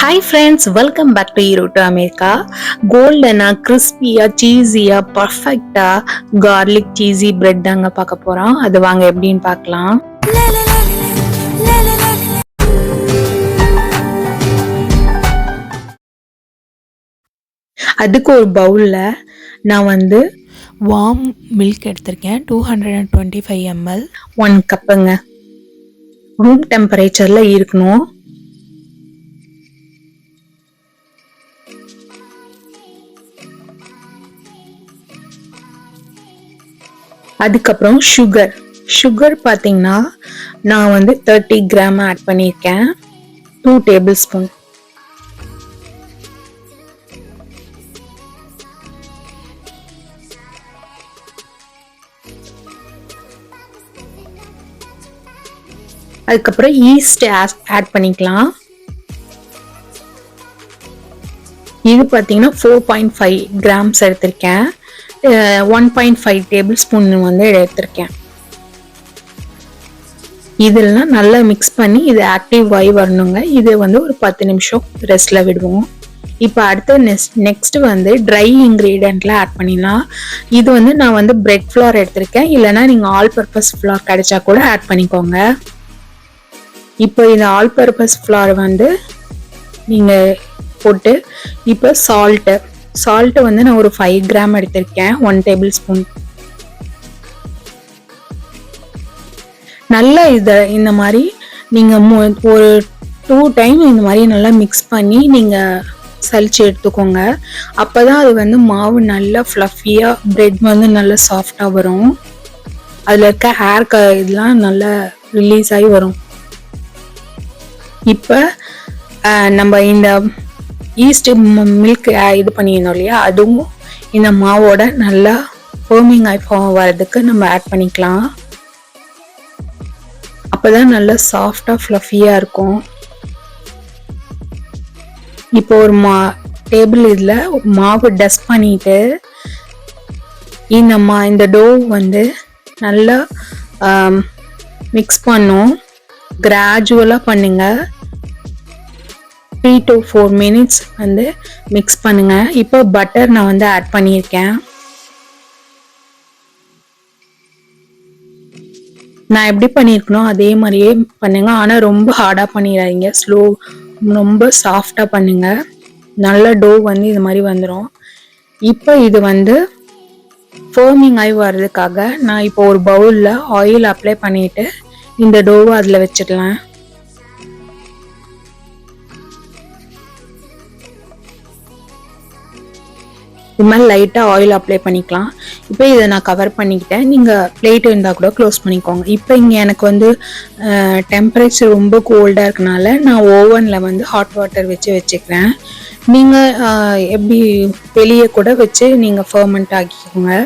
Hi friends welcome back to zero to America கோல்டனாக கிறிஸ்பியாக சீஸியாக பர்ஃபெக்டாக கார்லிக் சீஸி பிரெட் தாங்க பார்க்க போகிறோம் அது வாங்க எப்படின்னு பார்க்கலாம். அதுக்கு ஒரு பவுலில் நான் வந்து வார்ம் மில்க் எடுத்திருக்கேன் two hundred and twenty five ml one கப்புங்க room டெம்பரேச்சரில் இருக்கணும். அதுக்கப்புறம் சுகர் சுகர் பார்த்தீங்கன்னா நான் வந்து தேர்ட்டி கிராம் ஆட் பண்ணியிருக்கேன். டூ டேபிள் ஸ்பூன் அதுக்கப்புறம் ஈஸ்ட் ஆட் பண்ணிக்கலாம். இது பார்த்தீங்கன்னா ஃபோர் பாயிண்ட் ஃபைவ் கிராம்ஸ் எடுத்திருக்கேன். One point five tablespoon வந்து எடுத்திருக்கேன். இதெல்லாம் நல்லா மிக்ஸ் பண்ணி இது ஆக்டிவ் ஆகி வரணுங்க. இது வந்து ஒரு பத்து நிமிஷம் ரெஸ்டில் விடுவோம். இப்போ அடுத்து நெக்ஸ்ட் நெக்ஸ்ட் வந்து ட்ரை இன்க்ரீடியண்ட்லாம் ஆட் பண்ணிடலாம். இது வந்து நான் வந்து பிரெட் ஃப்ளார் எடுத்திருக்கேன். இல்லைனா நீங்கள் ஆல் பர்பஸ் ஃப்ளார் கிடைச்சா கூட ஆட் பண்ணிக்கோங்க. இப்போ இந்த ஆல் பர்பஸ் ஃப்ளார் வந்து நீங்கள் போட்டு இப்போ சால்ட்டு சால்ட்டு வந்து நான் ஒரு ஃபைவ் கிராம் எடுத்திருக்கேன் ஒன் டேபிள் ஸ்பூன் நல்லா இதை இந்த மாதிரி நீங்கள் ஒரு டூ டைம் இந்த மாதிரி நல்லா மிக்ஸ் பண்ணி நீங்கள் சலிச்சு எடுத்துக்கோங்க. அப்போ தான் அது வந்து மாவு நல்லா ஃப்ளஃபியாக ப்ரெட் வந்து நல்லா சாஃப்டாக வரும். அதில் இருக்க ஹேர் க இதெல்லாம் நல்லா ரிலீஸ் ஆகி வரும். இப்போ நம்ம இந்த ஈஸ்ட் மில்க் இது பண்ணியிருந்தோம் இல்லையா? அதுவும் இந்த மாவோட நல்லா ஃபோமிங் ஆகி வர்றதுக்கு நம்ம ஆட் பண்ணிக்கலாம். அப்போதான் நல்லா சாஃப்டாக ஃப்ளஃபியாக இருக்கும். இப்போ ஒரு மா டேபிள் இதில் மாவு டஸ்ட் பண்ணிட்டு இந்த மா இந்த டோ வந்து நல்லா மிக்ஸ் பண்ணும். கிராஜுவலாக பண்ணுங்கள் த்ரீ டு ஃபோர் மினிட்ஸ் வந்து மிக்ஸ் பண்ணுங்கள் இப்போ பட்டர் நான் வந்து ஆட் பண்ணியிருக்கேன். நான் எப்படி பண்ணியிருக்கணும் அதே மாதிரியே பண்ணுங்க. ஆனால் ரொம்ப ஹார்டாக பண்ணிடாதீங்க ஸ்லோ ரொம்ப சாஃப்டாக பண்ணுங்க. நல்ல டோ வந்து இது மாதிரி வந்துடும் இப்போ இது வந்து ஃபோமிங் ஆகி வர்றதுக்காக நான் இப்போ ஒரு பவுலில் ஆயில் அப்ளை பண்ணிவிட்டு இந்த டோவை அதில் வச்சிடலாம். இது மாதிரி லைட்டாக ஆயில் அப்ளை பண்ணிக்கலாம். இப்போ இதை நான் கவர் பண்ணிக்கிட்டேன். நீங்கள் பிளேட் இருந்தால் கூட க்ளோஸ் பண்ணிக்கோங்க. இப்போ இங்கே எனக்கு வந்து டெம்பரேச்சர் ரொம்ப கோல்டாக இருக்கனால நான் ஓவனில் வந்து ஹாட் வாட்டர் வச்சு வச்சுக்கிறேன். நீங்கள் எப்படி வெளியே கூட வச்சு நீங்கள் ஃபர்மெண்ட் ஆக்கிக்கோங்க.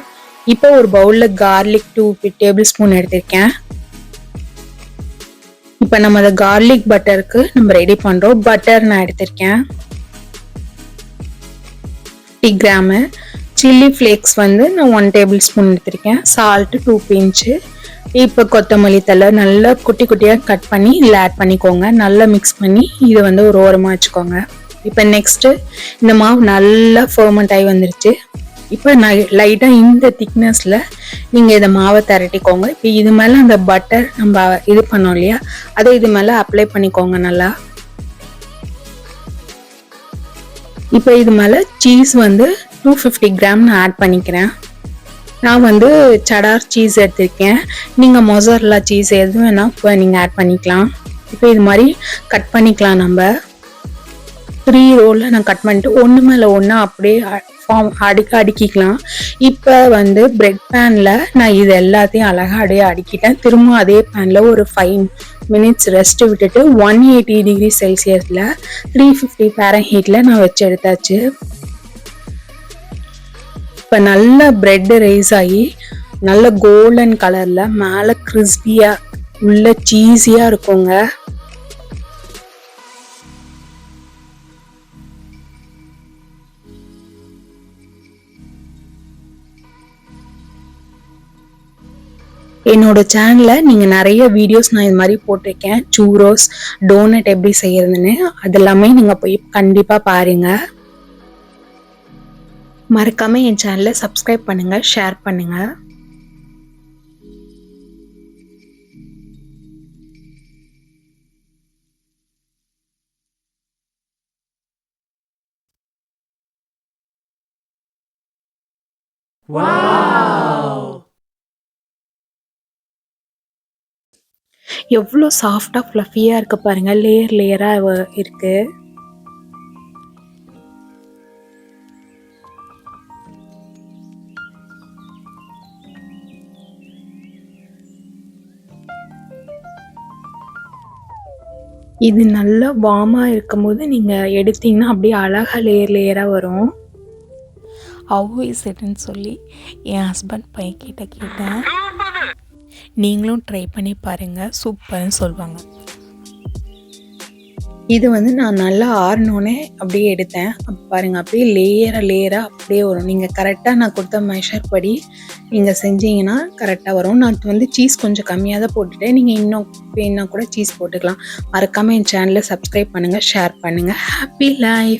இப்போ ஒரு பவுலில் கார்லிக் டூ டேபிள் ஸ்பூன் எடுத்திருக்கேன். இப்போ நம்ம அந்த கார்லிக் பட்டருக்கு நம்ம ரெடி பண்ணுறோம் பட்டர் நான் எடுத்திருக்கேன். ஃபிஃப்டி கிராமு சில்லி ஃப்ளேக்ஸ் வந்து நான் ஒன் டேபிள் ஸ்பூன் எடுத்திருக்கேன். சால்ட்டு டூ பிஞ்சு இப்போ கொத்தமல்லி தலை நல்லா குட்டி குட்டியாக கட் பண்ணி இதில் ஆட் பண்ணிக்கோங்க. நல்லா மிக்ஸ் பண்ணி இதை வந்து ஒரு ஓரமாக வச்சுக்கோங்க. இப்போ நெக்ஸ்ட்டு இந்த மாவு நல்லா ஃபர்மெண்ட் ஆகி வந்துருச்சு. இப்போ நான் லைட்டாக இந்த திக்னஸில் நீங்கள் இதை மாவை திரட்டிக்கோங்க. இப்போ இது மேலே அந்த பட்டர் நம்ம இது பண்ணோம் இல்லையா? அதை இது மேலே அப்ளை பண்ணிக்கோங்க நல்லா. இப்போ இது மேலே சீஸ் வந்து டூ ஃபிஃப்டி கிராம் நான் ஆட் பண்ணிக்கிறேன். நான் வந்து சடார் சீஸ் எடுத்திருக்கேன். நீங்கள் மொசர்லா சீஸ் எது வேணால் இப்போ நீங்கள் ஆட் பண்ணிக்கலாம். இப்போ இது மாதிரி கட் பண்ணிக்கலாம் நம்ம. த்ரீ ரோலில் நான் கட் பண்ணிட்டு ஒன்று மேலே ஒன்று அப்படியே ஃபார்ம் அடுக்க அடுக்கிக்கலாம். இப்போ வந்து பிரெட் பேனில் நான் இது எல்லாத்தையும் அழகாக அப்படியே அடிக்கிட்டேன். திரும்ப அதே பேனில் ஒரு ஃபைவ் மினிட்ஸ் ரெஸ்ட் விட்டுட்டு ஒன் எயிட்டி டிகிரி செல்சியஸில் த்ரீ ஃபிஃப்டி பேரன் ஹீட்டில் நான் வச்சு எடுத்தாச்சு. இப்போ நல்ல பிரெட் ரைஸ் ஆகி நல்ல கோல்டன் கலரில் மேலே கிறிஸ்பியாக உள்ள சீஸியாக இருக்குங்க. என்னோட சேனலில் நீங்கள் நிறைய வீடியோஸ் நான் இது மாதிரி போட்டிருக்கேன். சூரோஸ் டோனட் எப்படி செய்யறதுன்னு அதெல்லாமே நீங்கள் போய் கண்டிப்பாக பாருங்கள் மறக்காமல் என் சேனலை சப்ஸ்கிரைப் பண்ணுங்கள் ஷேர் பண்ணுங்க. எவ்வளோ சாஃப்டாக ஃப்ளஃபியாக இருக்க பாருங்கள் லேயர் லேயராக இருக்கு. இது நல்லா வார்மாக இருக்கும்போது நீங்கள் எடுத்தீங்கன்னா அப்படியே அழகாக லேயர் லேயராக வரும். ஹவு இஸ் இட்னு சொல்லி என் ஹஸ்பண்ட் பையன் கிட்டே கேட்டேன். நீங்களும் ட்ரை பண்ணி பாருங்கள் சூப்பர்னு சொல்லுவாங்க இது வந்து நான் நல்லா ஆறினோடனே அப்படியே எடுத்தேன். அப்போ பாருங்கள் அப்படியே லேயராக லேயராக அப்படியே வரும். நீங்கள் கரெக்டாக நான் கொடுத்த மெஷர் படி நீங்கள் செஞ்சீங்கன்னா கரெக்டாக வரும். நான் வந்து சீஸ் கொஞ்சம் கம்மியாக தான் போட்டுட்டேன். நீங்கள் இன்னும் வேணா கூட சீஸ் போட்டுக்கலாம். மறக்காமல் என் சேனலை சப்ஸ்கிரைப் பண்ணுங்கள் ஷேர் பண்ணுங்கள் ஹாப்பி லைஃப்